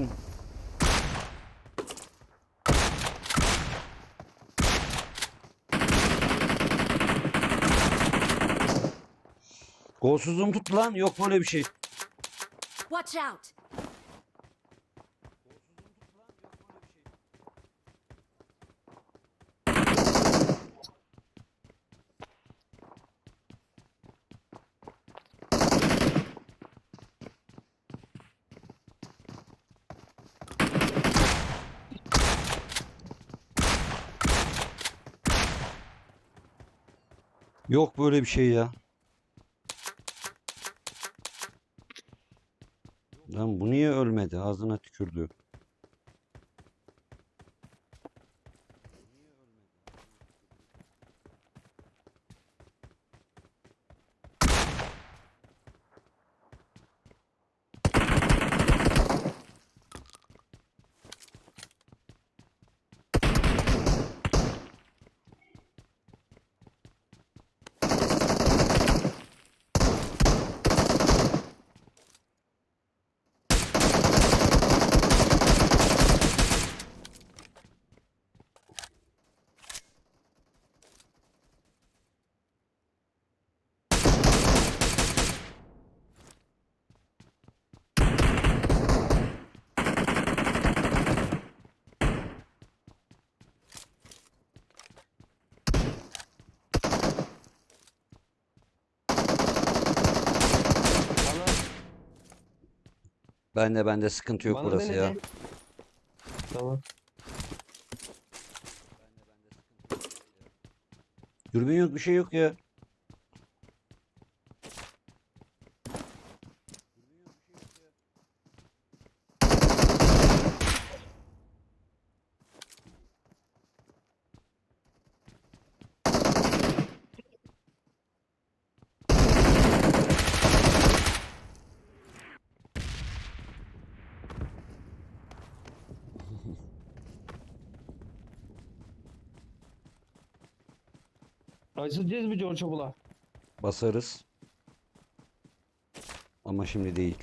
gelsin. Golsuzluğum tuttu lan. Yok böyle bir şey. Watch out! Yok böyle bir şey ya. Lan bu niye ölmedi? Ağzına tükürdü. Bana, Bende bende sıkıntı yok bana burası ya. de. Tamam. Dürbün yok bir şey yok ya. Açılacağız mı George Bull'a? Basarız. Ama şimdi değil.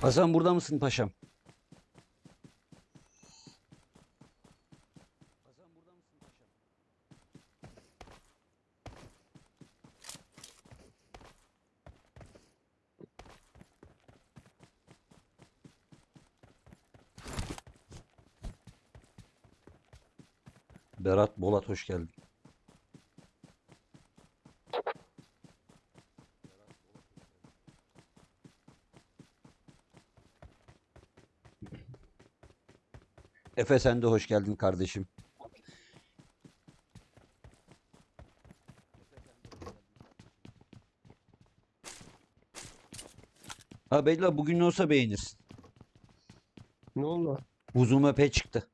Hasan burada mısın paşam? Berat Bolat hoş geldin. Efe sen de hoş geldin kardeşim. Ha Beyla bugün olsa beğenirsin. Ne oldu? Buzum epey çıktı.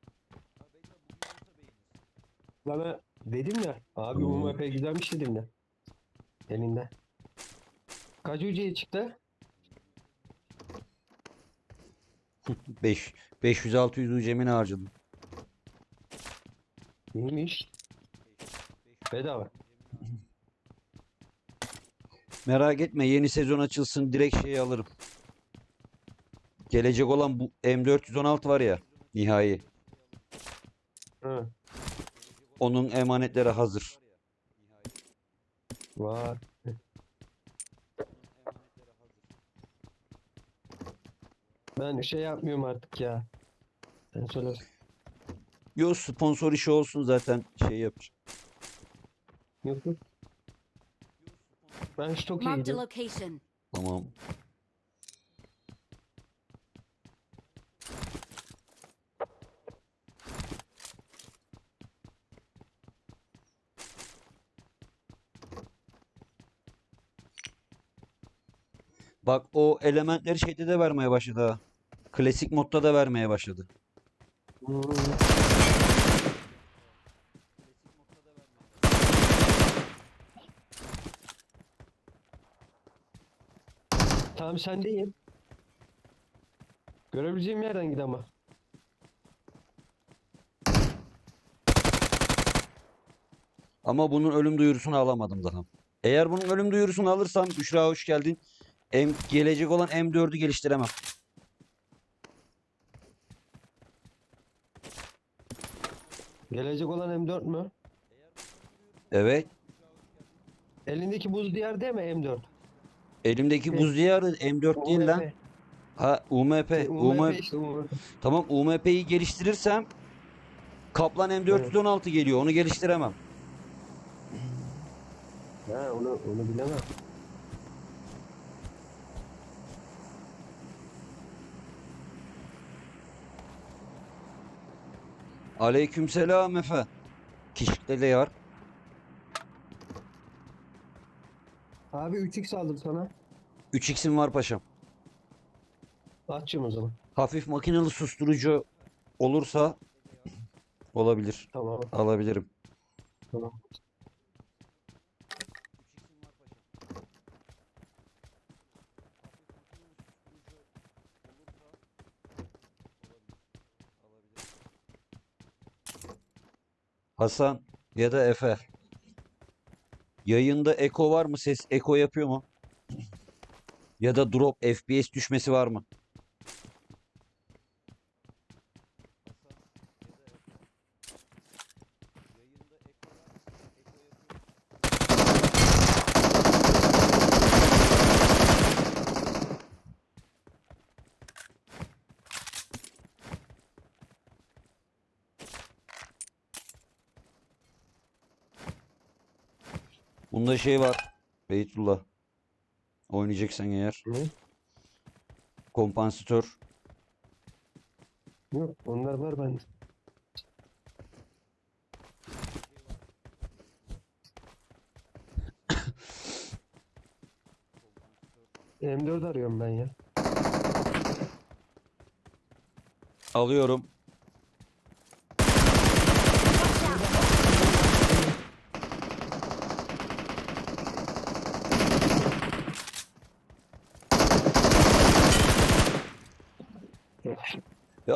Bana dedim ya. Abi Hmm. bu epey güzelmiş dedim ya. Elinde. Kaç ucuya çıktı? 5 500-600 ucemini harcadım. İyiymiş. Bedava. Merak etme yeni sezon açılsın direkt şeyi alırım. Gelecek olan bu M416 var ya nihai. Hı. Onun emanetleri hazır. Var. Ben şey yapmıyorum artık ya. Sponsorlar. Yok sponsor işi olsun zaten şey yapacağım. Yok yok. Ben çok Marked location. Tamam. Bak o elementleri şeyde de vermeye başladı ha. Klasik modda da vermeye başladı. Tamam sendeyim. Görebileceğim yerden git ama. Ama bunun ölüm duyurusunu alamadım daha. Eğer bunun ölüm duyurusunu alırsam Büşra hoş geldin. M, gelecek olan M4'ü geliştiremem. Gelecek olan M4 mü? Evet. Elindeki buz diğer değil mi M4? Elimdeki Evet. buz diyarı M4 değil lan. Ha UMP. E, UMP. UMP işte UMP. Tamam UMP'yi geliştirirsem Kaplan M416 geliyor. Onu geliştiremem. Ha onu, onu bilemem. Aleykümselam Efe. Kişikte de yar. Abi 3x aldım sana. 3x'im var paşam. Açayım o zaman. Hafif makinalı susturucu olursa olabilir. Tamam. Alabilirim. Tamam. Hasan ya da Efe. Yayında eko var mı? Ses eko yapıyor mu? Ya da drop FPS düşmesi var mı? Bunda şey var. Beytullah. Oynayacaksan eğer. Ne? Kompansatör. Yok onlar var bende. M4 arıyorum ben ya. Alıyorum.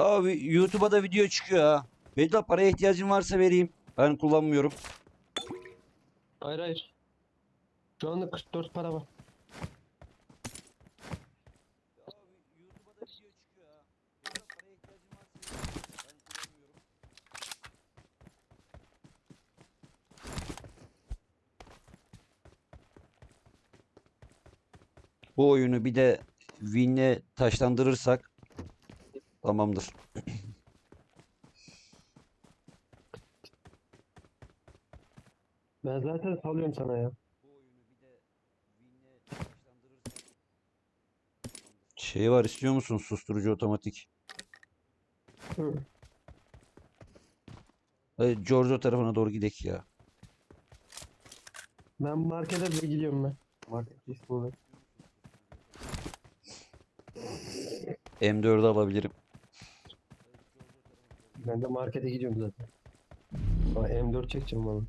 Ya YouTube'a da video çıkıyor ha. De paraya ihtiyacım varsa vereyim. Ben kullanmıyorum. Hayır hayır. Şu anda 44 para var. Bu oyunu bir de win'le taşlandırırsak tamamdır. Ben zaten salıyorum sana ya. Şey var istiyor musun susturucu otomatik? Hı. Giorgio tarafına doğru gidek ya. Ben markete bir gidiyorum ben. Market ismi M4'ü alabilirim. Ben de markete gidiyorum zaten. Aa, M4 çekeceğim bana.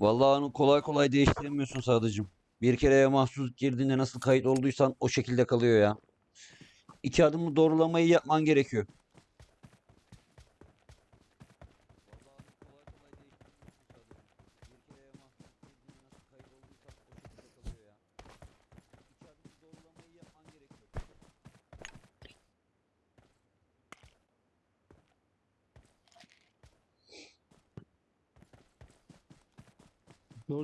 Vallahi onu kolay kolay değiştiremiyorsun sadıcım. Bir kereye mahsus girdiğinde nasıl kayıt olduysan o şekilde kalıyor ya. İki adımlı doğrulamayı yapman gerekiyor.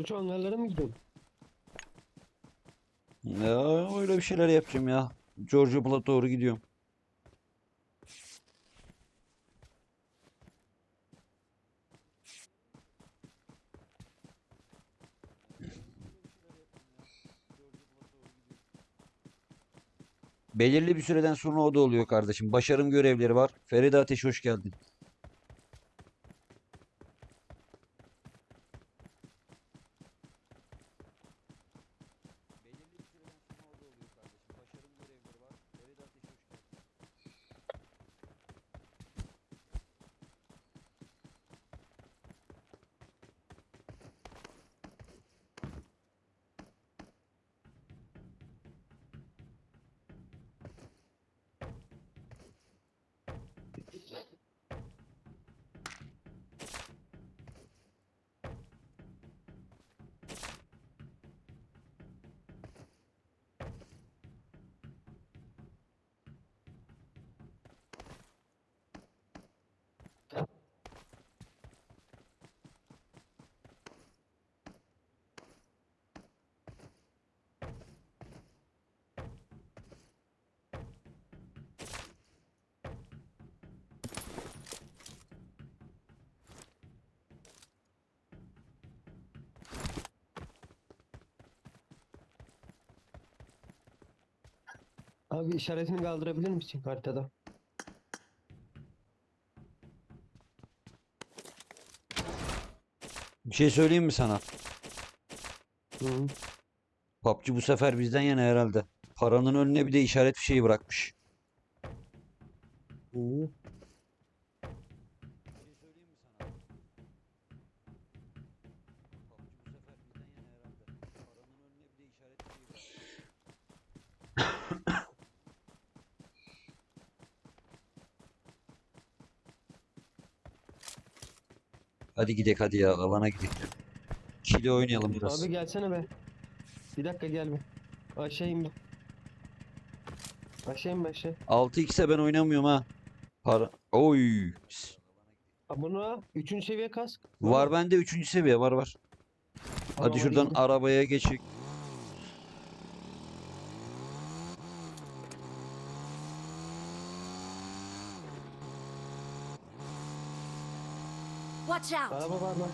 Doğrucu hangarlara mı gidiyorsun? Ya öyle bir şeyler yapacağım ya. Georgia Plate'a doğru gidiyorum. Belirli bir süreden sonra o da oluyor kardeşim. Başarım görevleri var. Feride Ateş hoş geldin. Abi işaretini kaldırabilir misin haritada? Bir şey söyleyeyim mi sana? Hı. PUBG bu sefer bizden yana herhalde. Paranın önüne bir de işaret fişeği bırakmış. İyi. Bir şey söyleyeyim mi sana? PUBG bu sefer bizden yana herhalde. Paranın önüne bir de işaret fişeği bırakmış. Hadi gidek hadi ya alana gidek. Kili oynayalım biraz. Abi gelsene be. Bir dakika gel be. Aşağı in be. Aşağı in be aşağı. 6x'e ben oynamıyorum ha. Para. Oy. Ha bunu üçüncü seviye kask. Var bende 3. seviye var var. Hadi şuradan gidelim. arabaya geçik. Watch out! Araba var lan.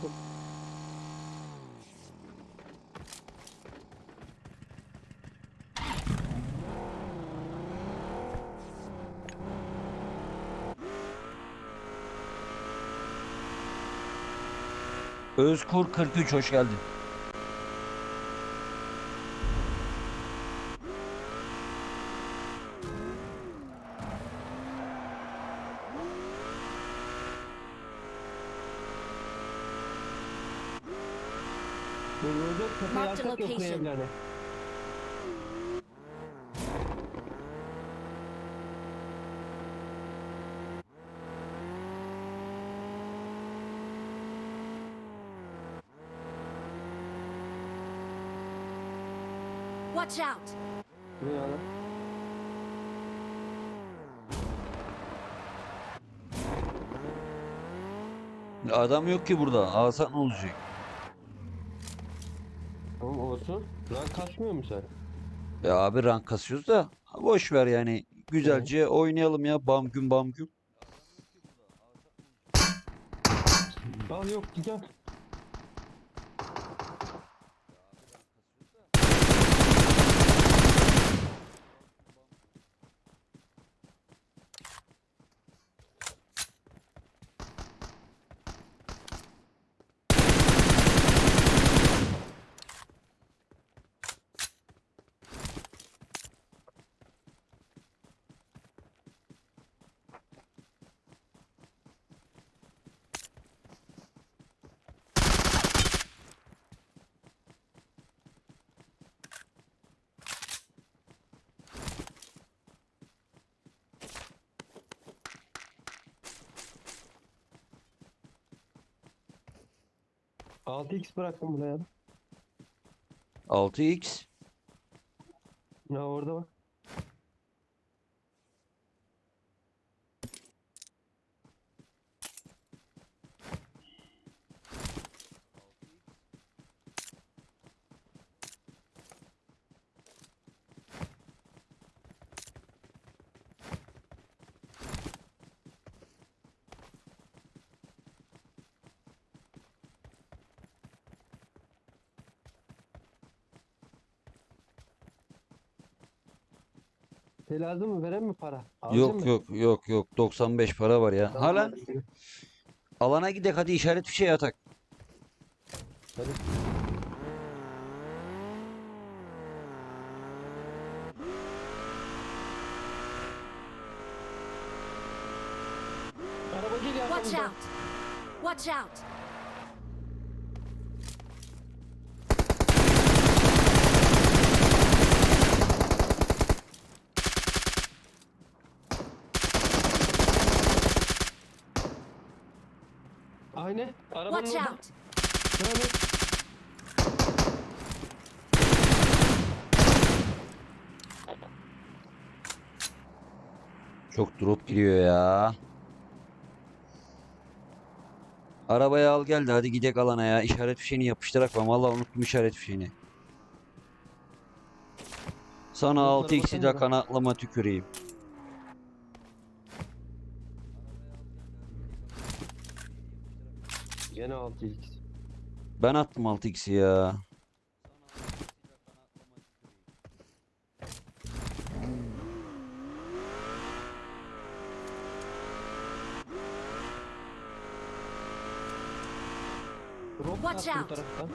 Özkur 43 hoş geldin. Location. Watch out! Ne ya lan? Adam yok ki burada. Alsak ne olacak? Tamam olsun. Lan kaçmıyor mu sen? Ya abi rank kasıyoruz da boş ver yani. Güzelce oynayalım ya. Bam gün bam gün. Al yok gel. 6x bıraktım buraya. 6x. Ya orada bak. Şey lazım mı? Veren mi para? Alacak Yok mı? yok yok yok 95 para var ya. Tamam, Ha lan hadi. alana gidek hadi işaret bir şey atak. Hadi. Watch out! Watch out! Aynen. Arabanın Watch orada. out! Çok drop giriyor ya. Arabaya al gel de hadi gidek alana ya. İşaret fişeğini yapıştırak ben vallahi unuttum işaret fişeğini. Sana Yok, 6x'i arabasını de kanatlama tüküreyim. 6x. Ben attım 6x'i ya. Drop Watch bu out. taraftan.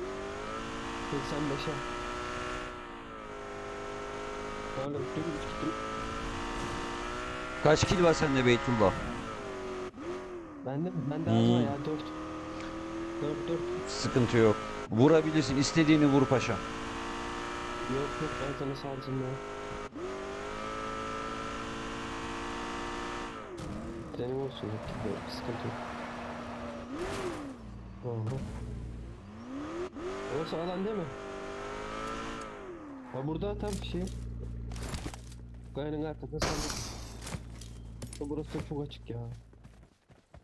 85'e. Oğlum dur gittim. Kaç kill var sende Beytullah? Bende? Bende az var Hmm. ya 4. 4 4. Sıkıntı yok. Vurabilirsin. istediğini vur paşa. Yok yok ben sana sarcım ya. Senin olsun yok sıkıntı yok. Oho. Orası alan değil mi? Ha burada tam bir şey. Kayanın arkasında sandık. Burası da çok açık ya.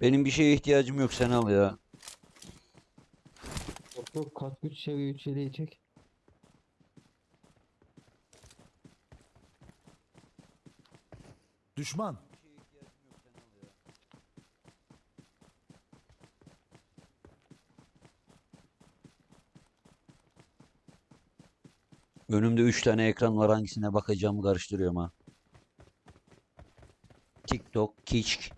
Benim bir şeye ihtiyacım yok sen al ya. Yok kat güç seviye 3 eleyecek. Düşman. Önümde 3 tane ekran var hangisine bakacağımı karıştırıyorum ha. TikTok, Kick,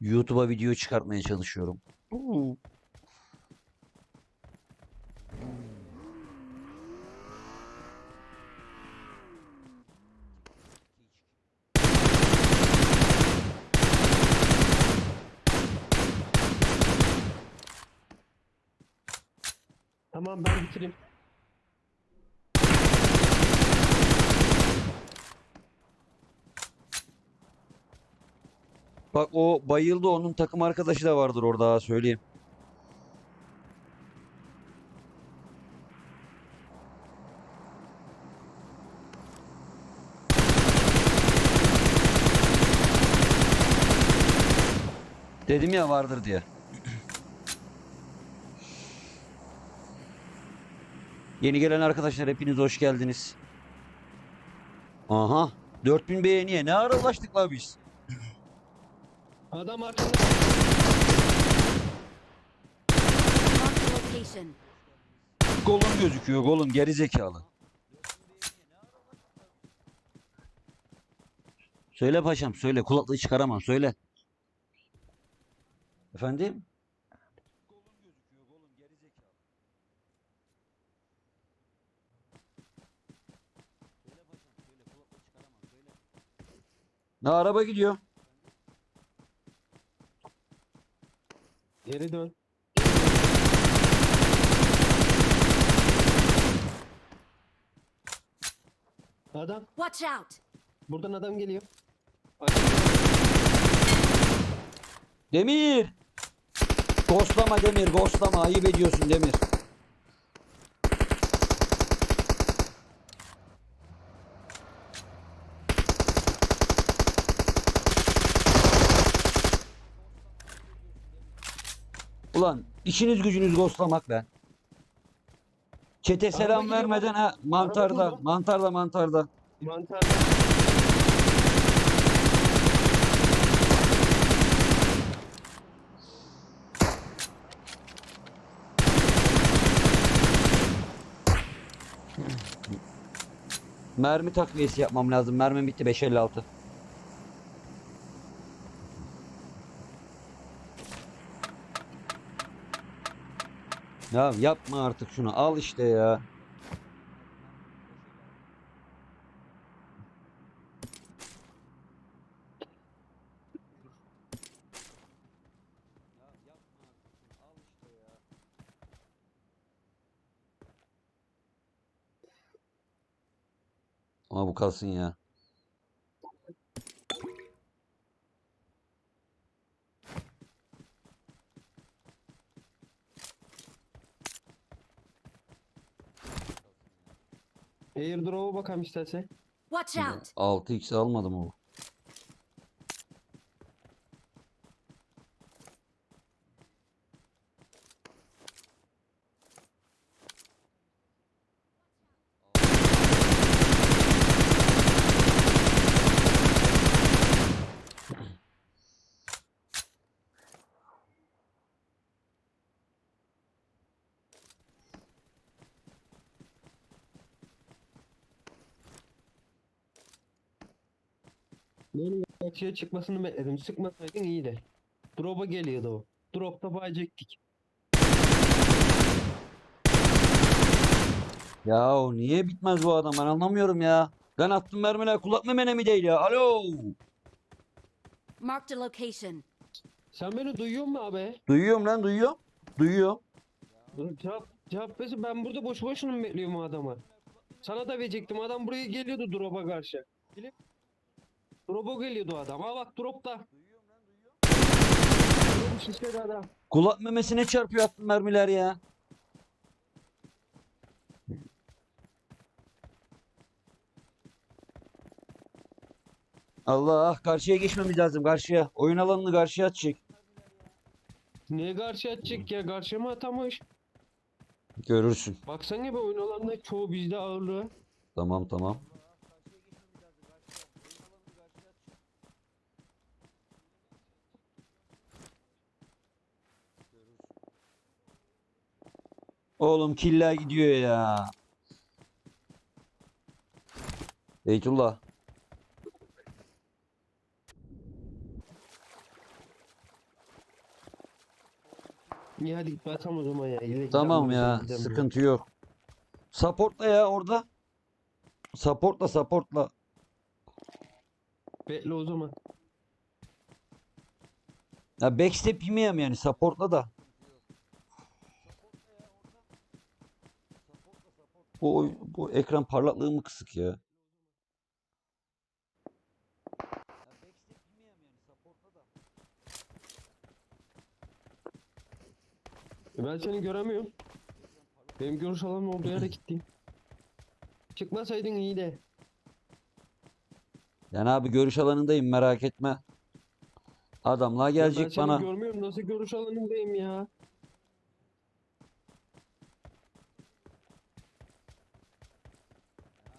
YouTube'a video çıkartmaya çalışıyorum. Uuu. Tamam ben bitireyim. Bak o bayıldı onun takım arkadaşı da vardır orada söyleyeyim. Dedim ya vardır diye. Yeni gelen arkadaşlar hepiniz hoş geldiniz. Aha 4000 beğeniye ne ara ulaştık la biz? Adam arkanda. Golun gözüküyor golun geri zekalı. Söyle paşam söyle kulaklığı çıkaramam söyle. Efendim? Ne araba gidiyor? Geri dön. Adam. Watch out! Buradan adam geliyor. Demir! Ghostlama Demir, ghostlama. Ayıp ediyorsun Demir. Ulan işiniz gücünüz ghostlamak be. Çete selam gidiyor vermeden ha mantarda Araba mantarda mantarda. Mantar. Mermi takviyesi yapmam lazım. Mermim bitti 556. Ya yapma artık şunu. Al işte ya. Ama bu kalsın ya. Airdrop'a bakalım istersen. Watch out! 6x almadım o. Açıya çıkmasını bekledim. Sıkmasaydın iyiydi. Drop'a geliyordu o. Drop'ta bayacaktık. Ya niye bitmez bu adam ben anlamıyorum ya. Ben attım mermiler kulak memene mi değil ya? Alo. Marked a location. Sen beni duyuyor musun abi? Duyuyorum lan duyuyorum. Duyuyorum. Dur, Cevap, cevap versin. Ben burada boş boşuna mı bekliyorum o adamı? Sana da verecektim. Adam buraya geliyordu drop'a karşı. Gelip Drop'a geliyordu adam. Ha bak drop'ta. Drop şişledi adam. Kulak memesine çarpıyor attım mermiler ya. Allah karşıya geçmemiz lazım karşıya. Oyun alanını karşıya atacak. Niye karşı atacak ya? Karşıya mı atamış? Görürsün. Baksana be oyun alanında çoğu bizde ağırlığı. Tamam tamam. Oğlum killer gidiyor ya. Beytullah. İyi hadi git bakalım o zaman ya. İle Tamam gidelim, ya. gidelim. Sıkıntı yok. Supportla ya orada. Supportla supportla. Bekle o zaman. Ya backstep yemeyeyim yani supportla da. Bu bu ekran parlaklığı mı kısık ya? E Ben seni göremiyorum. Benim görüş alanım olduğu yere gittim. Çıkmasaydın iyi de. Yani abi görüş alanındayım merak etme. Adamlar Ya ben gelecek seni bana. görmüyorum. Nasıl görüş alanındayım ya?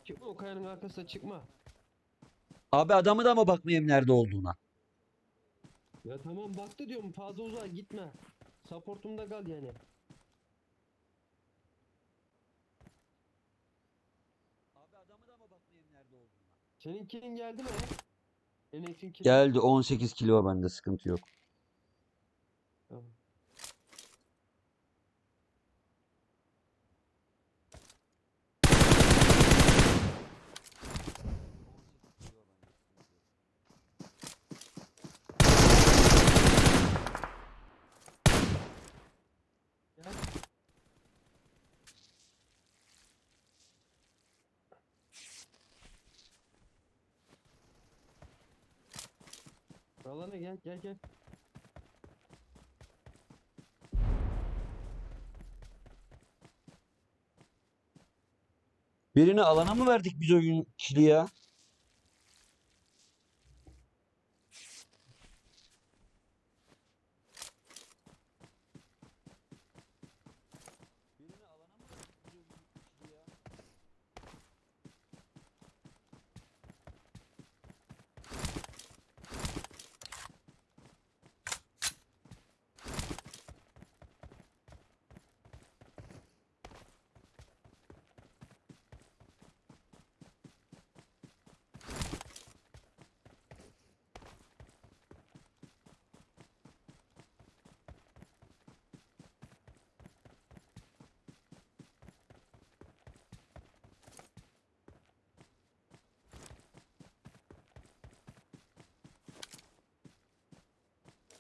Çıkma o kayanın arkasına çıkma. Abi adamı da mı bakmayayım nerede olduğuna? Ya tamam baktı diyorum fazla uzağa gitme. Supportumda kal yani. Abi adamı da mı bakmayayım nerede olduğuna? Seninkinin geldi mi? Geldi 18 kilo bende sıkıntı yok. Tamam. Alana gel gel gel. Birini alana mı verdik biz oyun kili ya?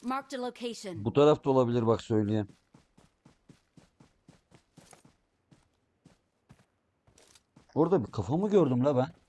Marked a location. Bu tarafta olabilir bak söyleyeyim. Orada bir kafa mı gördüm la ben?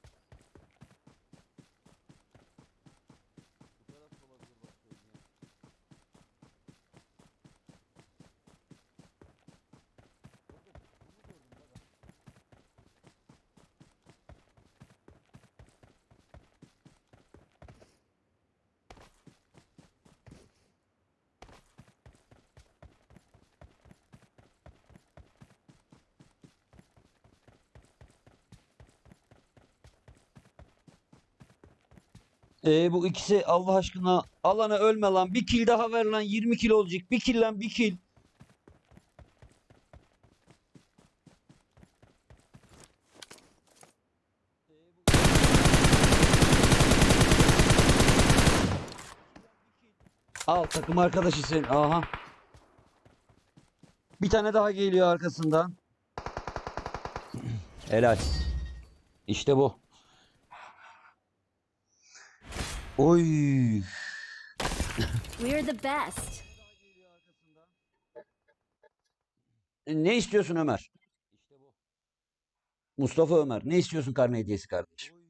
Ee, bu ikisi Allah aşkına alana ölme lan. Bir kill daha ver lan. 20 kill olacak. Bir kill lan bir kill. Al takım arkadaşı senin. Aha. Bir tane daha geliyor arkasından. Helal. İşte bu. Oy. We're the best. Ne istiyorsun Ömer? Mustafa Ömer. Ne istiyorsun karne hediyesi kardeşim?